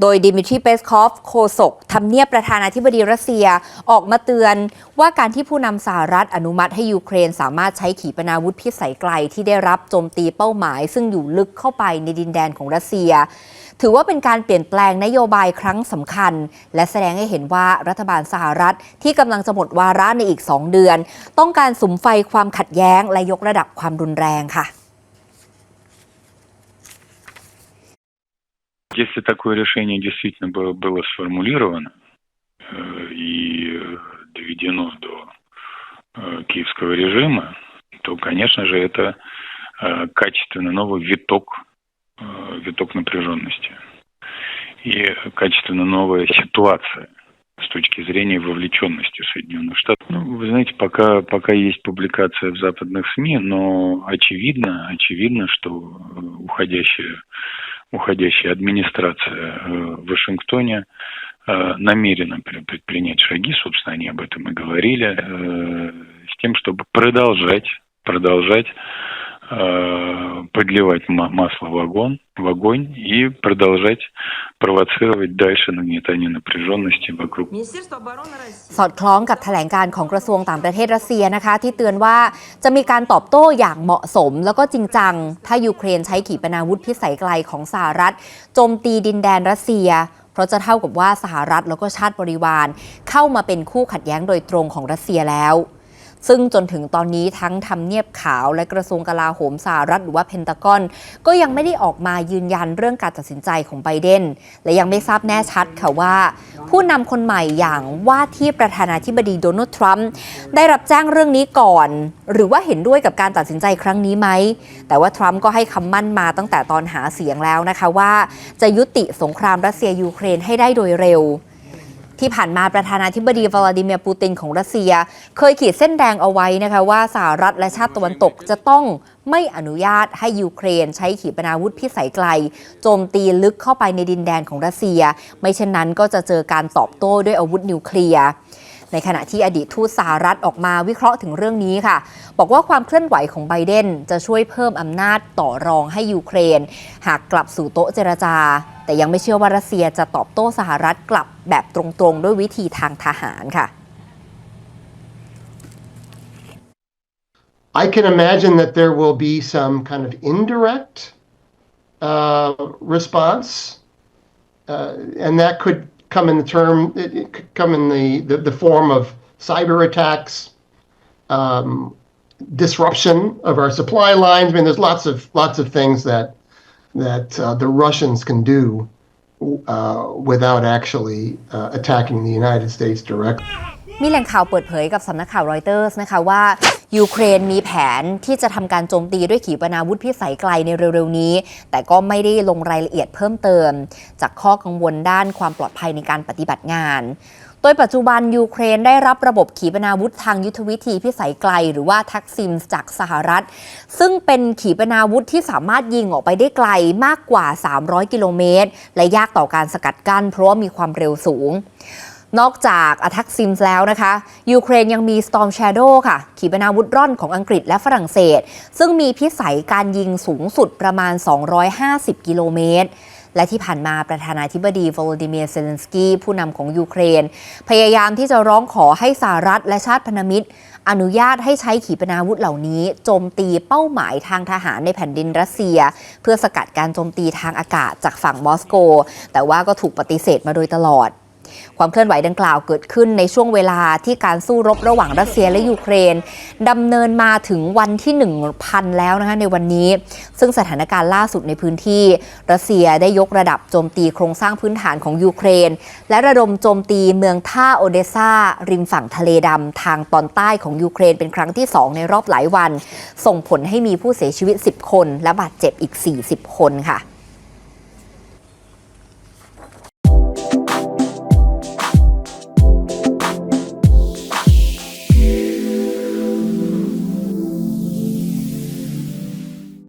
โดยดิมิทรีเปสคอฟโฆษกทำเนียบประธานาธิบดีรัสเซียออกมาเตือนว่าการที่ผู้นำสหรัฐอนุมัติให้ยูเครนสามารถใช้ขีปนาวุธพิสัยไกลที่ได้รับโจมตีเป้าหมาย ซึ่งอยู่ลึกเข้าไปในดินแดนของรัสเซีย ถือว่าเป็นการเปลี่ยนแปลงนโยบายครั้งสำคัญ และแสดงให้เห็นว่ารัฐบาลสหรัฐที่กำลังจะหมดวาระในอีก 2 เดือน ต้องการสุมไฟความขัดแย้งและยกระดับความรุนแรงค่ะ Если такое решение действительно было, было сформулировано э, и доведено до э, киевского режима, то, конечно же, это э, качественно новый виток, виток напряженности и качественно новая ситуация с точки зрения вовлеченности Соединенных Штатов. Ну, вы знаете, пока, пока есть публикация в западных СМИ, но очевидно, очевидно, что уходящая уходящая администрация э, в Вашингтоне э, намерена пре- предпринять шаги, собственно, они об этом и говорили, э, с тем, чтобы продолжать, продолжать подливать ма- масло в огонь, в огонь и продолжать провоцировать дальше нагнетание напряженности вокруг Министерство обороны России. สอดคล้องกับแถลงการของกระทรวงต่างประเทศรัสเซียนะคะ ที่เตือนว่าจะมีการตอบโต้อย่างเหมาะสม แล้วก็จริงจัง ถ้ายูเครนใช้ขีปนาวุธพิสัยไกลของสหรัฐโจมตีดินแดนรัสเซีย เพราะจะเท่ากับว่าสหรัฐแล้วก็ชาติบริวาร เข้ามาเป็นคู่ขัดแย้งโดยตรงของรัสเซียแล้ว ซึ่งจนถึงตอนนี้ทั้งทำเนียบขาวและกระทรวงกลาโหมสหรัฐหรือว่าเพนตากอน ก็ยังไม่ได้ออกมายืนยันเรื่องการตัดสินใจของไบเดน และยังไม่ทราบแน่ชัดค่ะว่า ผู้นำคนใหม่อย่างว่าที่ประธานาธิบดีโดนัลด์ทรัมป์ได้รับแจ้งเรื่องนี้ก่อน หรือว่าเห็นด้วยกับการตัดสินใจครั้งนี้ไหม แต่ว่าทรัมป์ก็ให้คำมั่นมาตั้งแต่ตอนหาเสียงแล้วนะคะว่า จะยุติสงครามรัสเซียยูเครนให้ได้โดยเร็ว ที่ผ่านมาประธานาธิบดีวลาดิเมียร์ปูตินของรัสเซีย เคยขีดเส้นแดงเอาไว้นะคะว่าสหรัฐและชาติตะวันตกจะต้องไม่อนุญาตให้ยูเครน ใช้ขีปนาวุธพิสัยไกล โจมตีลึกเข้าไปในดินแดนของรัสเซีย ไม่เช่นนั้นก็จะเจอการตอบโต้ด้วยอาวุธนิวเคลียร์ในขณะที่อดีตทูตสหรัฐออกมาวิเคราะห์ถึงเรื่องนี้ค่ะ บอกว่าความเคลื่อนไหวของไบเดนจะช่วยเพิ่มอำนาจต่อรองให้ยูเครน หากกลับสู่โต๊ะเจรจา แต่ยังไม่เชื่อว่ารัสเซียจะตอบโต้สหรัฐกลับแบบตรงๆ ด้วยวิธีทางทหารค่ะ I can imagine that there will be some kind of indirect uh, response, uh, and that could come in the term. It, it could come in the, the the form of cyber attacks, um, disruption of our supply lines. I mean, there's lots of lots of things that that uh, the Russians can do uh, without actually uh, attacking the United States directly. มีแหล่งข่าวเปิดเผยกับสำนักข่าวรอยเตอร์สนะคะว่ายูเครนมีแผนที่จะทำการโจมตีด้วยขีปนาวุธพิสัยไกลในเร็วๆนี้ แต่ก็ไม่ได้ลงรายละเอียดเพิ่มเติม จากข้อกังวลด้านความปลอดภัยในการปฏิบัติงาน ดยปัจจุบันยูเครนได้รับระบบขีปนาวุธทางยุทธวิธีพิสัยไกล หรือว่าทักซิมจากสหรัฐ ซึ่งเป็นขีปนาวุธที่สามารถยิงออกไปได้ไกลมากกว่า 300 กิโลเมตร และยากต่อการสกัดกั้น เพราะว่ามีความเร็วสูงนอกจาก Attack Sims แล้วนะคะ ยูเครนยังมี Storm Shadow ค่ะ ขีปนาวุธร่อนของอังกฤษและฝรั่งเศส ซึ่งมีพิสัยการยิงสูงสุดประมาณ 250 กิโลเมตร และที่ผ่านมาประธานาธิบดีโวโลดิเมียร์เซเลนสกี้ผู้นำของยูเครน พยายามที่จะร้องขอให้สหรัฐและชาติพันธมิตร อนุญาตให้ใช้ขีปนาวุธเหล่านี้ โจมตีเป้าหมายทางทหารในแผ่นดินรัสเซีย เพื่อสกัดการโจมตีทางอากาศจากฝั่งมอสโก แต่ว่าก็ถูกปฏิเสธมาโดยตลอด ความเคลื่อนไหวดังกล่าวเกิดขึ้นในช่วงเวลาที่การสู้รบระหว่างรัสเซียและยูเครนดำเนินมาถึงวันที่ 1,000 แล้วนะคะในวันนี้ ซึ่งสถานการณ์ล่าสุดในพื้นที่ รัสเซียได้ยกระดับโจมตีโครงสร้างพื้นฐานของยูเครน และระดมโจมตีเมืองท่าโอเดซาริมฝั่งทะเลดำทางตอนใต้ของยูเครนเป็นครั้งที่ 2 ในรอบหลายวัน ส่งผลให้มีผู้เสียชีวิต 10 คน และบาดเจ็บอีก 40 คนค่ะ